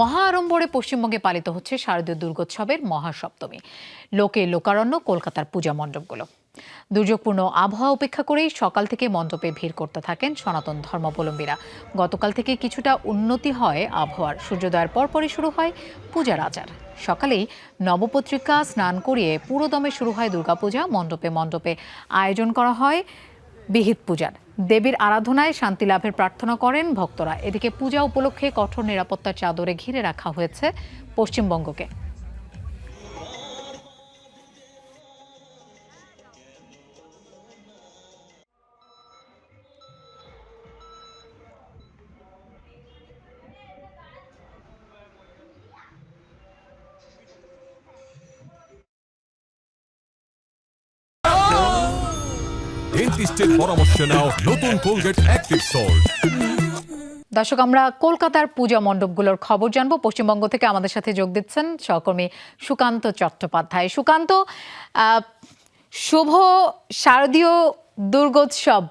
মহা আড়ম্বরে পশ্চিমবঙ্গে পালিত হচ্ছে শারদীয় দুর্গোৎসবের মহাসপ্তমী। লোকে লোকারণ্য, কলকাতার পূজা মণ্ডপগুলো। দুর্যোগপূর্ণ আবহাওয়া উপেক্ষা করেই সকাল থেকে মণ্ডপে ভিড় করতে থাকেন সনাতন ধর্মাবলম্বীরা। গতকাল থেকে কিছুটা উন্নতি হয় আবহাওয়ার। সূর্যোদয়ের পরপরই শুরু হয় পূজার আচার। সকালেই নবপত্রিকা স্নান করিয়ে পুরোদমে শুরু হয় দুর্গাপূজা। মণ্ডপে মণ্ডপে আয়োজন করা হয় বিহিত পূজার। দেবীর আরাধনায় শান্তি লাভের প্রার্থনা করেন ভক্তরা। এদিকে পূজা উপলক্ষে কঠোর নিরাপত্তার চাদরে ঘিরে রাখা হয়েছে পশ্চিমবঙ্গকে। ডেন্টিস্টের পরামর্শ নাও, নতুন কোলগেট অ্যাক্টিভ সল্ট দর্শক, আমরা কলকাতার পূজা মণ্ডপগুলোর খবর জানব। পশ্চিমবঙ্গ থেকে আমাদের সাথে যোগ দিচ্ছেন সহকর্মী সুকান্ত চট্টোপাধ্যায়। সুকান্ত শুভ শারদীয় দুর্গোৎসব।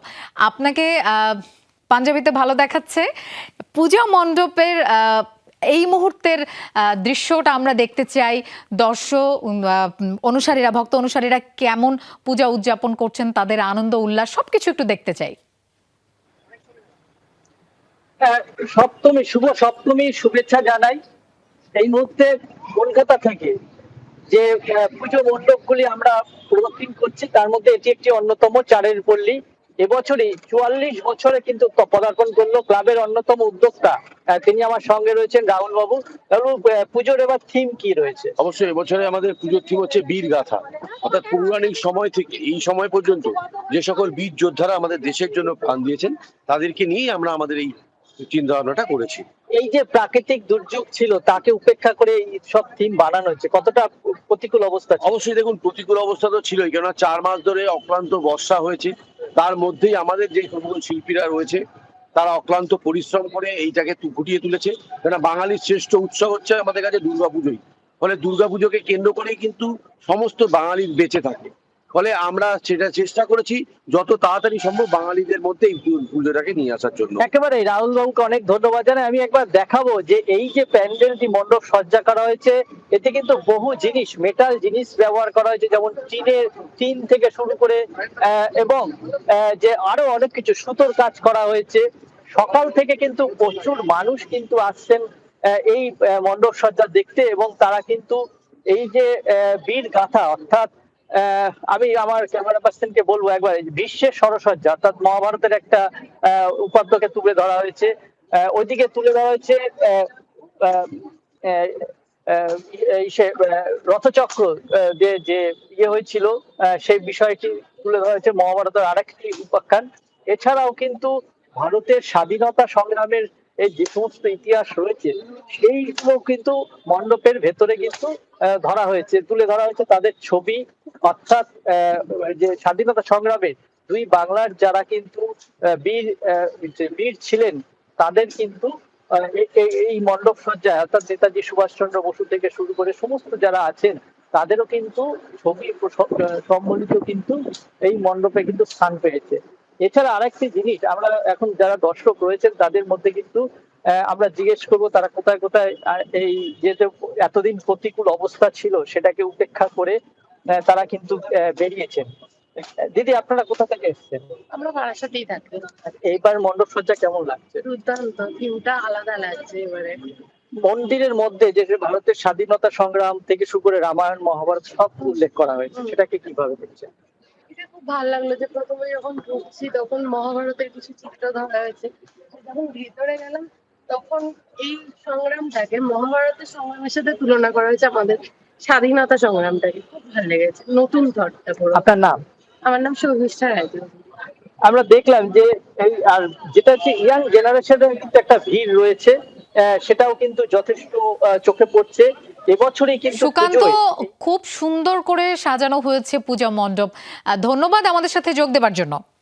আপনাকে পাঞ্জাবিতে ভালো দেখাচ্ছে। পূজা মণ্ডপের এই মুহূর্তের দৃশ্যটা আমরা দেখতে চাই দর্শক অনুসারীরা, ভক্ত অনুসারীরা কেমন পূজা উদযাপন করছেন, তাদের আনন্দ, উল্লাস, সবকিছু একটু দেখতে চাই। সপ্তমী, শুভ সপ্তমী শুভেচ্ছা জানাই এই মুহূর্তে কলকাতা থেকে যে পুজো মণ্ডপগুলি আমরা প্রদক্ষিণ করছি, তার মধ্যে এটি একটি অন্যতম চারের পল্লী। এবছরই চুয়াল্লিশ বছরে কিন্তু পদার্পণ করল ক্লাবের অন্যতম উদ্যোক্তা। তিনি আমার সঙ্গে রয়েছেন রাহুল বাবু রাহুল পুজোর এবার থিম কি রয়েছে? অবশ্যই এবছরে আমাদের পুজোর থিম হচ্ছে বীর গাথা। অর্থাৎ পৌরাণিক সময় থেকে এই সময় পর্যন্ত যে সকল বীর যোদ্ধারা আমাদের দেশের জন্য প্রাণ দিয়েছেন তাদেরকে নিয়েই আমরা আমাদের এই চিন্তা ভাবনাটা করেছি। এই যে প্রাকৃতিক দুর্যোগ ছিল তাকে উপেক্ষা করে এই সব থিম বানানো হচ্ছে। কতটা প্রতিকূল অবস্থা অবশ্যই দেখুন প্রতিকূল অবস্থা তো ছিলই কেননা চার মাস ধরে অক্লান্ত বর্ষা হয়েছে। তার মধ্যেই আমাদের যে সমস্ত শিল্পীরা রয়েছে, তারা অক্লান্ত পরিশ্রম করে এইটাকে ফুটিয়ে তুলেছে। কেননা বাঙালির শ্রেষ্ঠ উৎসব হচ্ছে আমাদের কাছে দুর্গাপুজোই। ফলে দুর্গাপুজোকে কেন্দ্র করেই কিন্তু সমস্ত বাঙালির বেঁচে থাকে। ফলে আমরা সেটা চেষ্টা করেছি যত তাড়াতাড়ি সম্ভব বাঙালিদের মধ্যে এই পুজোটাকে নিয়ে আসার জন্য। একেবারে রাহুল বাবুকে অনেক ধন্যবাদ জানাই। আমি একবার দেখাবো যে এই যে প্যান্ডেলটি মণ্ডপ সজ্জা করা হয়েছে, এতে কিন্তু বহু জিনিস মেটাল জিনিস ব্যবহার করা হয়েছে, যেমন টিনের, টিন থেকে শুরু করে এবং যে আরও অনেক কিছু, সুতোর কাজ করা হয়েছে। সকাল থেকে কিন্তু প্রচুর মানুষ কিন্তু আসছেন এই মণ্ডপ সজ্জা দেখতে এবং তারা কিন্তু এই যে বীর গাথা অর্থাৎ আমি আমার ক্যামেরা পার্সনকে বলব একবার বিশ্বের সরসজ্জা, অর্থাৎ মহাভারতের একটা উপাদ্যকে তুলে ধরা হয়েছে। ওইদিকে তুলে ধরা হয়েছে রথচক্র যে যে ইয়ে হয়েছিল সেই বিষয়টি তুলে ধরা হয়েছে মহাভারতের আরেকটি উপাখ্যান। এছাড়াও কিন্তু ভারতের স্বাধীনতা সংগ্রামের এই যে সমস্ত ইতিহাস রয়েছে সেইগুলো কিন্তু মণ্ডপের ভেতরে কিন্তু ধরা হয়েছে, তুলে ধরা হয়েছে তাদের ছবি অর্থাৎ যে স্বাধীনতা সংগ্রামে দুই বাংলার যারা কিন্তু বীর বীর ছিলেন, তাদের কিন্তু এই মণ্ডপ সজ্জায়, অর্থাৎ নেতাজি সুভাষচন্দ্র বসু থেকে শুরু করে সমস্ত যারা আছেন, তাদেরও কিন্তু ছবি সম্বলিত কিন্তু এই মণ্ডপে কিন্তু স্থান পেয়েছে। এছাড়া আরেকটি জিনিস, আমরা এখন যারা দর্শক রয়েছেন, তাদের মধ্যে কিন্তু আমরা জিজ্ঞেস করব, তারা কোথায় কোথায় এই যে এতদিন প্রতিকূল অবস্থা ছিল, সেটাকে উপেক্ষা করে তারা কিন্তু বেরিয়েছেন। দিদি আপনারা কোথা থেকে এসেছেন? আমরা বারাসাতেই থাকি। এইবার মণ্ডপ সজ্জা কেমন লাগছে? দুর্দান্ত থিমটা আলাদা লাগছে এবারে। মন্দিরের মধ্যে যে ভারতের স্বাধীনতা সংগ্রাম থেকে শুরু করে রামায়ণ মহাভারত সব উল্লেখ করা হয়েছে। সেটাকে কীভাবে দেখছেন? এটা খুব ভালো লাগল যে প্রথমে যখন ঢুকছি তখন মহাভারতের কিছু চিত্র ধরা হয়েছে। যখন ভিতরে গেলাম তখন এই সংগ্রামটাকে মহাভারতের সংগ্রামের সাথে তুলনা করা হয়েছে আমাদের। স্বাধীনতা সংগ্রামটাকে খুব ভালো লেগেছে। নতুন থটটা পুরো। আপনার নাম? আমার নাম শর্মিষ্ঠা রায়চৌধুরী। আমরা দেখলাম যে এই আর যেটা হচ্ছে ইয়াং জেনারেশনের কিন্তু একটা ভিড় রয়েছে আহ, সেটাও কিন্তু যথেষ্ট আহ, চোখে পড়ছে। এবছরই কিন্তু সুকান্ত খুব সুন্দর করে সাজানো হয়েছে পূজা মণ্ডপ। ধন্যবাদ আমাদের সাথে যোগ দেবার জন্য।